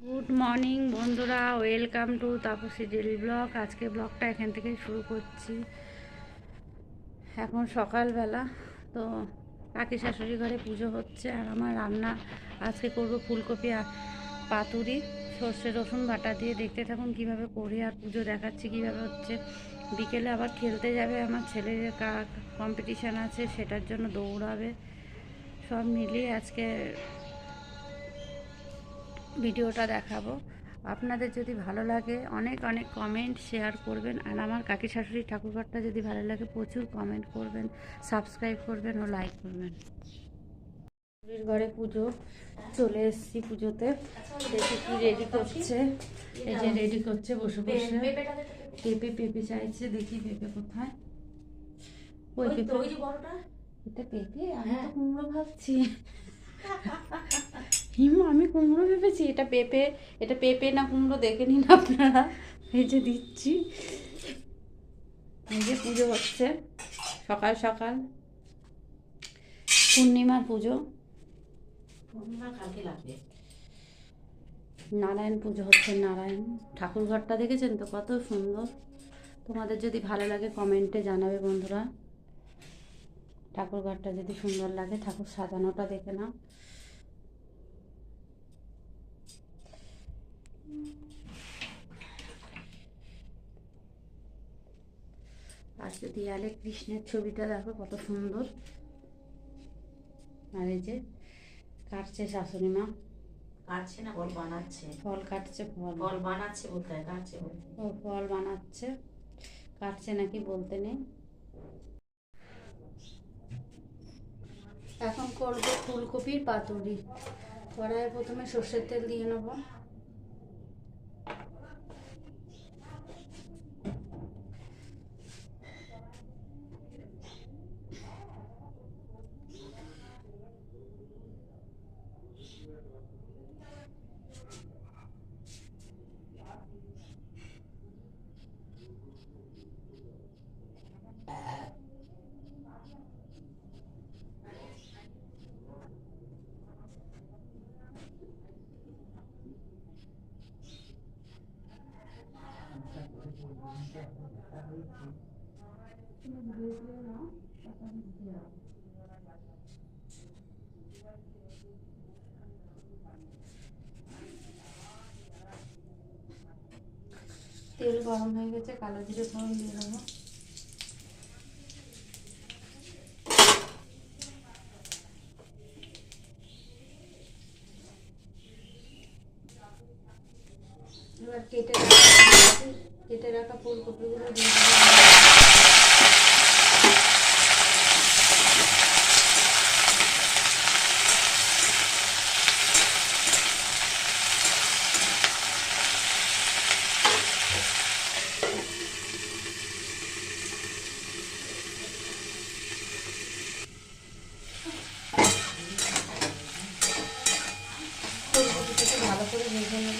Good morning বন্ধুরা। Welcome to Taposhi daily blog আজকে ব্লগটা এখান থেকে শুরু করছি। এখন সকালবেলা, তো কাকি শাশুড়ি ঘরে পুজো হচ্ছে আর আমার রান্না আজকে করব ফুলকপি আর পাতুরি। সর্ষে রসুন বাটা দিয়ে দেখতে থাকুন কীভাবে করি আর পুজো দেখাচ্ছি কীভাবে হচ্ছে। বিকেলে আবার খেলতে যাবে আমার ছেলের কম্পিটিশান আছে, সেটার জন্য দৌড়াবে। সব মিলিয়ে আজকে ভিডিওটা দেখাবো। আপনাদের যদি ভালো লাগে অনেক অনেক কমেন্ট শেয়ার করবেন। আর আমার কাকি শাশুড়ি ঠাকুরঘরটা যদি ভালো লাগে প্রচুর কমেন্ট করবেন সাবস্ক্রাইব করবেন ও লাইক করবেন। ঘরে পুজো চলে এসেছি পুজোতে। দেখি কি রেডি করছে। এই যে রেডি করছে বসে বসে। পেঁপে পেঁপে চাইছে দেখি পেঁপে কোথায়। ওই পেঁপে এটা পেঁপে? আমি তো কুমড়ো ভাবছি হিমু আমি কুমড়ো ভেবেছি এটা পেঁপে এটা পেঁপে না কুমড়ো দেখে নিন আপনারা? এই যে দিচ্ছি। এই যে পুজো হচ্ছে সকাল সকাল। পূর্ণিমার পুজো। নারায়ণ পুজো হচ্ছে নারায়ণ। ঠাকুর ঘরটা দেখেছেন তো? কত সুন্দর। তোমাদের যদি ভালো লাগে কমেন্টে জানাবে বন্ধুরা। ঠাকুর ঘরটা যদি সুন্দর লাগে ঠাকুর সাজানোটা দেখে নাও। আর দেয়ালে কৃষ্ণের ছবিটা দেখো কত সুন্দর। আর এই যে কাটছে শাশুড়ি মা। কাটছে না ফল বানাচ্ছে। ফল কাটছে ফল। ফল বানাচ্ছে বলতে কাটছে ও ফল বানাচ্ছে। কাটছে নাকি বলতে নেই। এখন করব ফুলকপির পাতুরি। কড়াইয়ে প্রথমে সর্ষের তেল দিয়ে নেব। তেল গরম হয়ে গেছে, কালো জিরে ফোড়ন দিয়ে দেবো। এবার কেটে রাখা কেটে রাখা ফুলকপিগুলো দিয়ে দেবো ফুলকপিটাকে ভালো করে ভেজে নেব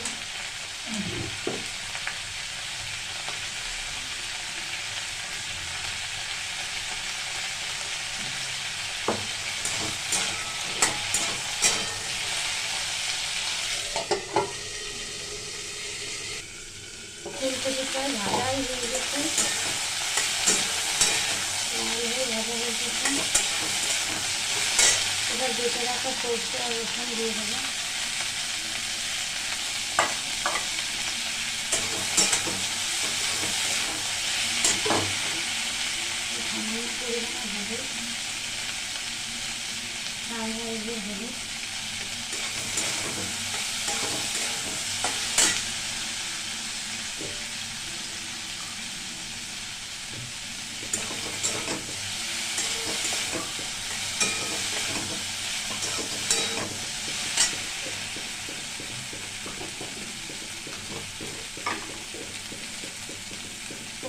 ফুলকপিটা ভাজাই হয়ে গেছে লাল ভাজা হয়ে গেছে এবার বেটে রাখা সর্ষে আর রসুন দিয়ে দেবো।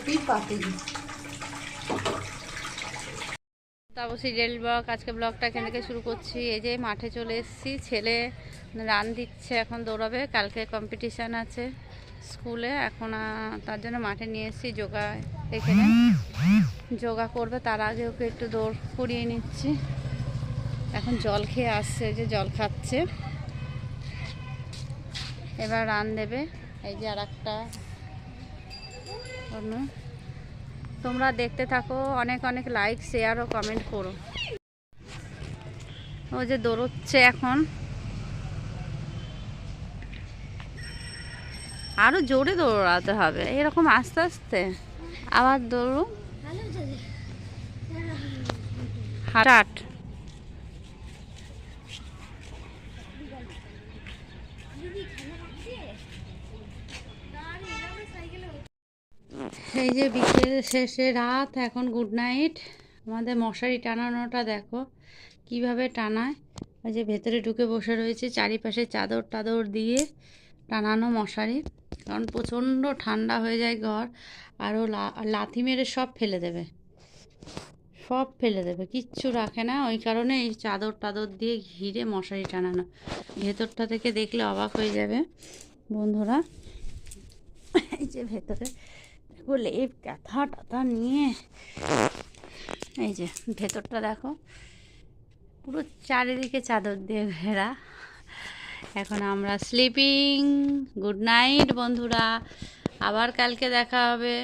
কপির পাতুরি তারপর সিরিয়াল ব্লগ আজকে ব্লগটা এখান থেকে শুরু করছি? এই যে মাঠে চলে এসেছি, ছেলে রান দিচ্ছে, এখন দৌড়াবে। কালকে কম্পিটিশান আছে স্কুলে এখন তার জন্য মাঠে নিয়ে এসেছি যোগা এখানে। যোগা করবে, তার আগে ওকে একটু দৌড় করিয়ে নিচ্ছি। এখন জল খেয়ে আসছে যে জল খাচ্ছে। এবার রান দেবে, এই যে আর তোমরা দেখতে থাকো অনেক অনেক লাইক শেয়ার ও কমেন্ট করো। ও যে দৌড়চ্ছে এখন। আরও জোরে দৌড়াতে হবে এরকম আস্তে আস্তে। আবার দৌড়ো। হাট। এই যে বিকেল শেষে রাত, এখন গুড নাইট আমাদের মশারি টানানোটা দেখো, কীভাবে টানায়। ওই যে ভেতরে ঢুকে বসে রয়েছে, চারিপাশে চাদর টাদর দিয়ে টানানো মশারি। কারণ প্রচণ্ড ঠান্ডা হয়ে যায় ঘর আরও লাথি মেরে সব ফেলে দেবে। সব ফেলে দেবে, কিচ্ছু রাখে না। ওই কারণে এই চাদর টাদর দিয়ে ঘিরে মশারি টানানো। ভেতরটা থেকে দেখলে অবাক হয়ে যাবে বন্ধুরা। এই যে ভেতরে দেখো এই ব্যথা টাথা নিয়ে এই যে ভেতরটা দেখো, পুরো চারিদিকে চাদর দিয়ে ঘেরা। এখন আমরা স্লিপিং গুড নাইট বন্ধুরা, আবার কালকে দেখা হবে।